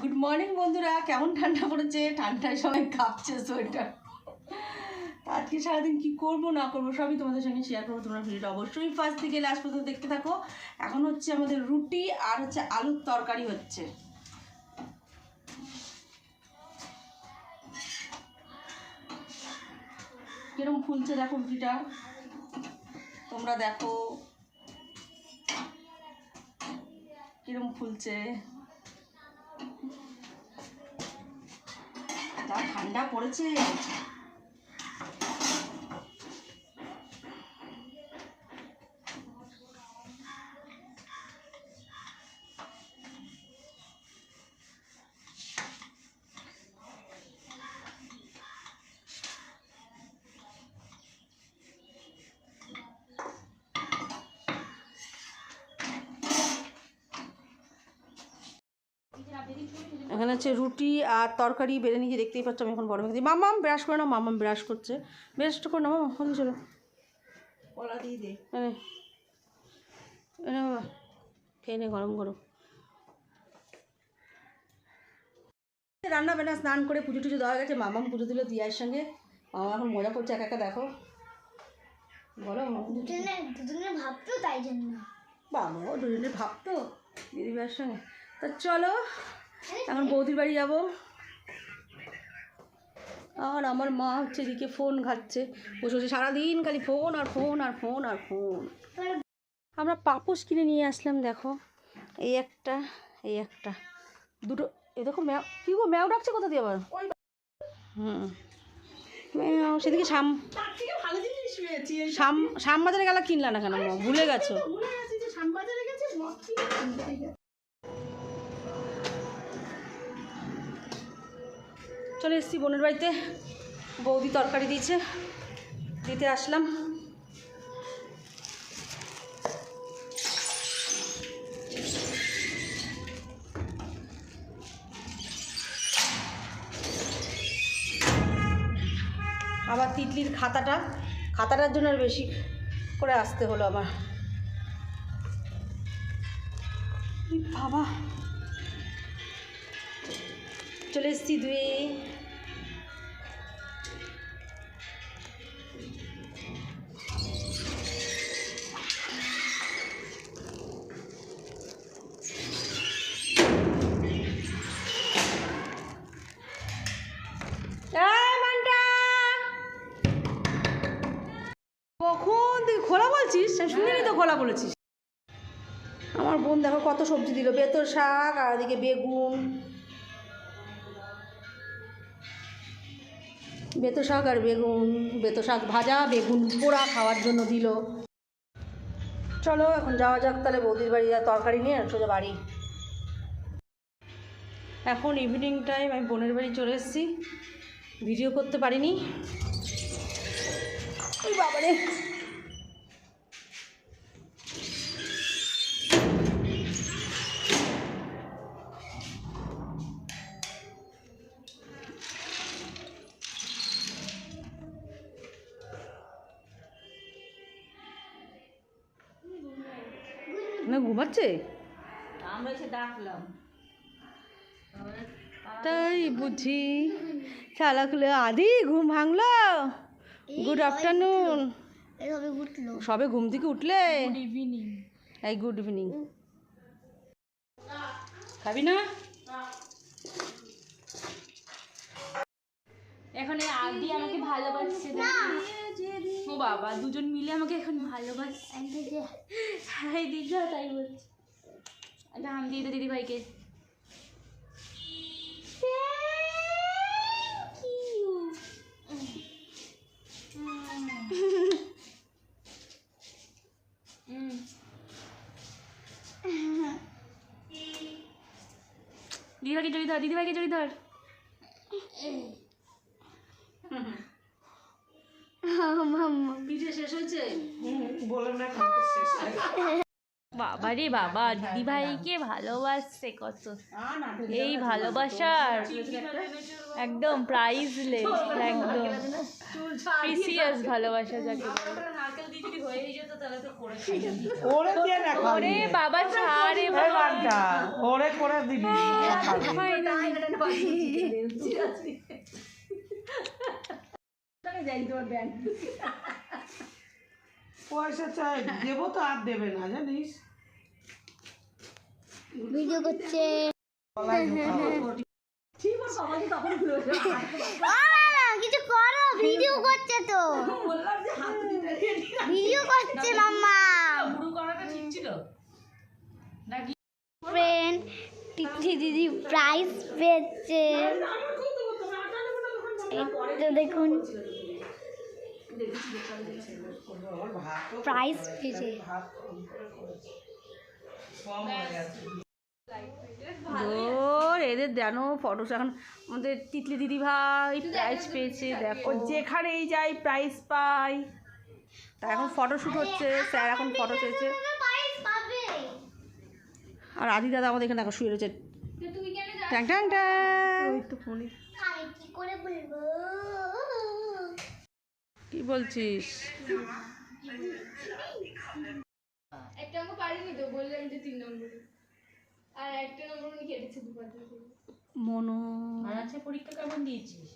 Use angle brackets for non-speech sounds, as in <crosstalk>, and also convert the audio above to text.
Good morning বন্ধুরা। কেমন ঠান্ডা পড়েছে? ঠান্ডায় সবাই কাঁপছে সোয়েটার। আজকে সারাদিন কি করব, না করব, সবই তোমাদের সঙ্গে শেয়ার করব। তোমরা ভিডিওটা অবশ্যই ফার্স্ট থেকে লাস্ট পর্যন্ত দেখতে থাকো। এখন হচ্ছে আমাদের রুটি আর হচ্ছে আলুর তরকারি হচ্ছে। কিরম ফুলছে দেখো রুটিটা। তোমরা দেখো। কিরম ফুলছে। ঠান্ডা পড়েছে এখানে হচ্ছে রুটি আর তরকারি বেড়ে নিয়ে দেখতেই পাচ্ছ আমি এখন বড় মেখে দিই মামাম ব্রাশ করে না মামাম ব্রাশ করছে। ব্রাশটা করে না মামা চলো। কলা দিয়ে দে। এনে এনে বাবা খেয়ে নে গরম গরম। রান্না বান্না স্নান করে পুজো টুজো দেওয়া গেছে মামাম পুজো দিল দিয়ার সঙ্গে। মামা এখন মজা করছে একা একা দেখো। বলো দুজনে দুজনে ভাবতো তাই জন্য। বাবা ও দুজনে ভাবতো দিদিভাইয়ের সঙ্গে। তা চলো এখন বৌদির বাড়ি যাব। আর আমার মা হচ্ছে এদিকে ফোন ঘাটছে। বসে বসে সারাদিন খালি ফোন আর ফোন আর ফোন আর ফোন আমরা পাপোশ কিনে নিয়ে আসলাম দেখো। এই একটা এই একটা। দুটো এ দেখো ম্যাও কী গো ম্যাও ডাকছে কোথা দিয়ে আবার? হুম। সেদিকে শাম জিনিস শাম শ্যামবাজারে গেলে কিনলা না কেন মা? ভুলে গেছো। চলে এসেছি বোনের বাড়িতে। বৌদি তরকারি দিয়েছে, দিতে আসলাম। আবার তিতলির খাতাটা, খাতাটার জন্য আর বেশি করে আসতে হলো আমার। বাবা। চলে এসেছি দুয়ে কখন তুই খোলা বলছিস? তো খোলা বলেছিস। আমার বোন দেখো কত সবজি দিল। বেতর শাক, আর এদিকে বেগুন। বেতো শাক আর বেগুন, বেতো শাক ভাজা, বেগুন পোড়া খাওয়ার জন্য দিল। চলো, এখন যাওয়া যাক তাহলে বৌদির বাড়ি যা তরকারি নিয়ে, সোজা বাড়ি। এখন ইভিনিং টাইম আমি বোনের বাড়ি চলে এসেছি। ভিডিও করতে পারিনি। ওই বাবারে। না ঘুমাচ্ছে আমরা এসে ডাকলাম। তাই বুঝি। খেলা খুলে আদি ঘুম ভাঙলো? গুড আফটারনুন সবে ঘুম থেকে উঠলে? এই গুড ইভিনিং খাবি না। এখন আদি আমাকে ভালোবাসছে ও বাবা দুজন মিলে আমাকে এখন ভালোবাসছে। হাই দিদা তাই বলছে। একটা হাম দিয়ে দিদি ভাইকে। <laughs> দিদি ভাইকে জড়ি ধর দিদি ভাইকে জড়ি ধর। <laughs> পিঠে শেষ হয়েছে বললাম না শেষ বাবা রে বাবা দিদি ভাইকে ভালোবাসছে কত। এই ভালোবাসার একদম প্রাইজলেস একদম। প্রিসিয়াস ভালোবাসা যাকে ওরে বাবা ছাড়ে ওরে করে দিবি। যাই তোমার ব্যাংক পয়সা চাই দেবো তো আর দেবে না জানিস? ভিডিও করছে। ঘুরে ও মামা, কিছু করো ভিডিও করছে তো। বললাম যে হাত দিতে ভিডিও করছে মাম্মা। ফ্রেন্ড দিদি প্রাইজ পেয়েছে। তো দেখুন প্রাইজ পেয়েছে এদের জানো ফটো এখন আমাদের তিতলি দিদি ভাই প্রাইজ পেয়েছে দেখো যেখানেই যাই প্রাইজ পাই। তা এখন ফটো শ্যুট হচ্ছে স্যার এখন ফটো চেয়েছে। আর আদি দাদা আমাদের এখানে দেখো শুয়ে রয়েছে। ট্যাং ট্যাং ট্যাং। ওই তো ফোনে করে বলব। কি বলছিস? একটা অঙ্ক পারিনি তো বললাম যে তিন নম্বর। আর একটা নম্বর উনি কেটেছে দুবার মনো। আর আছে পরীক্ষা কেমন দিয়েছিস?